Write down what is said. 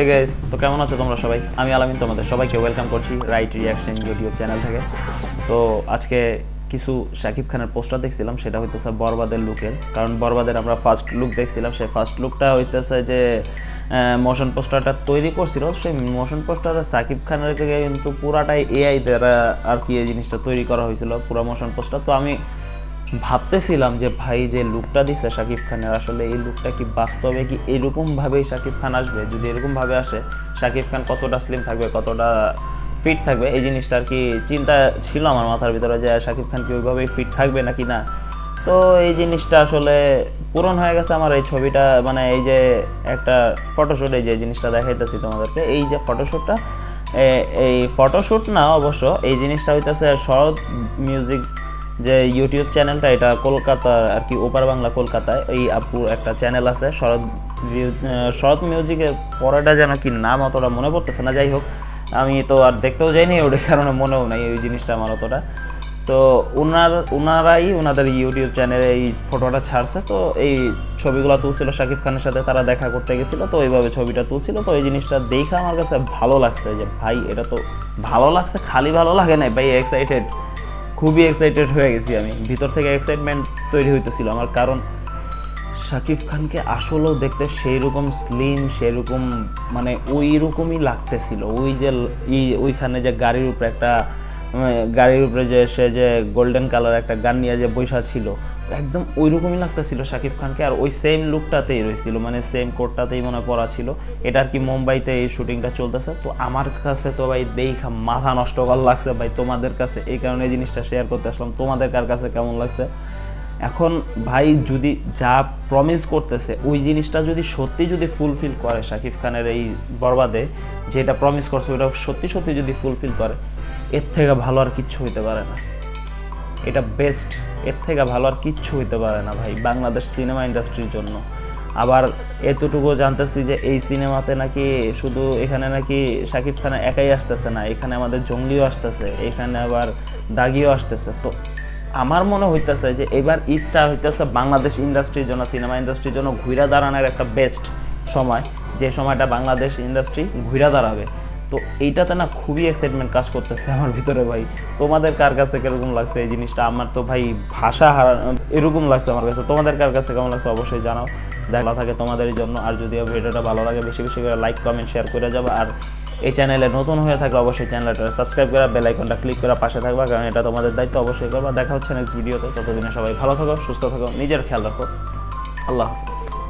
এ guys তো কেমন আছো তোমরা সবাই? আমি আলামিন তোমাদের সবাইকে ওয়েলকাম করছি রাইট রিয়াকশন ইউটিউব চ্যানেল থেকে। তো আজকে কিছু শাকিব খানের পোস্টার দেখছিলাম, সেটা হইতেছে বরবাদের লুকের কারণ বরবাদের আমরা ফার্স্ট লুক দেখছিলাম, সেই ফার্স্ট লুকটা হইতেছে যে মোশন পোস্টারটা তৈরি করছিল। সেই মোশন পোস্টারে সাকিব খানের কিন্তু পুরাটাই এআই দ্বারা আর কি এই জিনিসটা তৈরি করা হয়েছিল, পুরো মোশন পোস্টার তো আমি ভাবতেছিলাম যে ভাই যে লুকটা দিছে শাকিব খানের, আসলে এই লুকটা কি বাস্তবে কি এরকম ভাবেই শাকিব খান আসবে? যদি এরকম ভাবে আসে, শাকিব খান কতটা স্লিম থাকবে, কতটা ফিট থাকবে? এই জিনিসটা আর কি চিন্তা ছিল আমার মাথার ভিতরে যে শাকিব খান কি ওইভাবেই ফিট থাকবে নাকি না? তো এই জিনিসটা আসলে পূরণ হয়ে গেছে আমার এই ছবিটা মানে এই যে একটা ফটোশ্যুট যে জিনিসটা দেখাইতেছি তোমাদেরকে। এই যে ফটোশ্যুটটা এই ফটোশ্যুট না অবশ্য, এই জিনিসটা হইতেছে শরৎ মিউজিক যে ইউটিউব চ্যানেলটা এটা কলকাতা আর কি, ওপার বাংলা কলকাতায়, এই আপুর একটা চ্যানেল আছে, শরৎ শরৎ মিউজিকের পরেটা যেন কি নাম অতটা মনে পড়তেছে না, যাই হোক, আমি তো আর দেখতেও যাইনি ওটার কারণে মনেও নাই ওই জিনিসটা আমার অতটা। তো ওনার ওনারাই ওনাদের ইউটিউব চ্যানেলে এই ফটোটা ছাড়ছে, তো এই ছবিগুলো তুলছিল শাকিব খানের সাথে, তারা দেখা করতে গেছিল, তো এইভাবে ছবিটা তুলছিল, তো এই জিনিসটা দেখে আমার কাছে ভালো লাগছে যে ভাই, এটা তো ভালো লাগছে, খালি ভালো লাগে না ভাই এক্সাইটেড খুবই এক্সাইটেড হয়ে গেছি আমি। ভিতর থেকে এক্সাইটমেন্ট তৈরি হইতেছিল আমার, কারণ শাকিব খানকে আসলেও দেখতে সেই রকম স্লিম সেরকম মানে ওই রকমই লাগতেছিল। ওই যে ওইখানে যে গাড়ির উপরে একটা গাড়ির উপরে যে সে যে গোল্ডেন কালার একটা গান নিয়ে যে বৈশা ছিল, একদম ওই রকমই লাগতেছিল শাকিব খানকে। আর ওই সেম লুকটাতেই রয়েছিল মানে সেম কোটটাতেই মনে পড়া ছিল। এটা আর কি মুম্বাইতে এই শুটিংটা চলতেছে। তো আমার কাছে তো ভাই দেখা মাথা নষ্ট কর লাগছে ভাই। তোমাদের কাছে এই কারণে এই জিনিসটা শেয়ার করতে আসলাম। তোমাদের কার কাছে কেমন লাগছে? এখন ভাই যদি যা প্রমিস করতেছে, ওই জিনিসটা যদি সত্যি যদি ফুলফিল করে শাকিব খানের এই বরবাদে, যেটা প্রমিস করছে ওটা সত্যি সত্যি যদি ফুলফিল করে, এর থেকে ভালো আর কিচ্ছু হইতে পারে না। এটা বেস্ট এর থেকে ভালো আর কিচ্ছু হইতে পারে না ভাই বাংলাদেশ সিনেমা ইন্ডাস্ট্রির জন্য। আবার এতটুকু জানতেছি যে এই সিনেমাতে নাকি শুধু এখানে নাকি শাকিব খান একাই আসতেছে না, এখানে আমাদের জঙ্গলিও আসতেছে, এখানে আবার দাগিও আসতেছে। তো আমার মনে হইতেছে যে এবার ঈদটা হইতেছে বাংলাদেশ ইন্ডাস্ট্রির জন্য, সিনেমা ইন্ডাস্ট্রির জন্য ঘুরে দাঁড়ানোর একটা বেস্ট সময়। যে সময়টা বাংলাদেশ ইন্ডাস্ট্রি ঘুরে দাঁড়াবে। তো এইটাতে না খুবই এক্সাইটমেন্ট কাজ করতেছে আমার ভিতরে ভাই। তোমাদের কার কাছে কীরকম লাগছে এই জিনিসটা? আমার তো ভাই ভাষা হারা, এরকম লাগছে আমার কাছে। তোমাদের কার কাছে কেমন লাগছে অবশ্যই জানাও। দেখা থাকে তোমাদের জন্য। আর যদি ভিডিওটা ভালো লাগে, বেশি বেশি করে লাইক কমেন্ট শেয়ার করে যাবে। আর এই চ্যানেলে নতুন হয়ে থাকলে অবশ্যই চ্যানেলটা সাবস্ক্রাইব করা বেল আইকনটা ক্লিক করা পাশে থাকবা, কারণ এটা তোমাদের দায়িত্ব অবশ্যই করবা। দেখা হচ্ছে নেক্সট ভিডিওতে ততদিনে সবাই ভালো থাকো, সুস্থ থাকো, নিজের খেয়াল রাখো। আল্লাহ হাফিজ।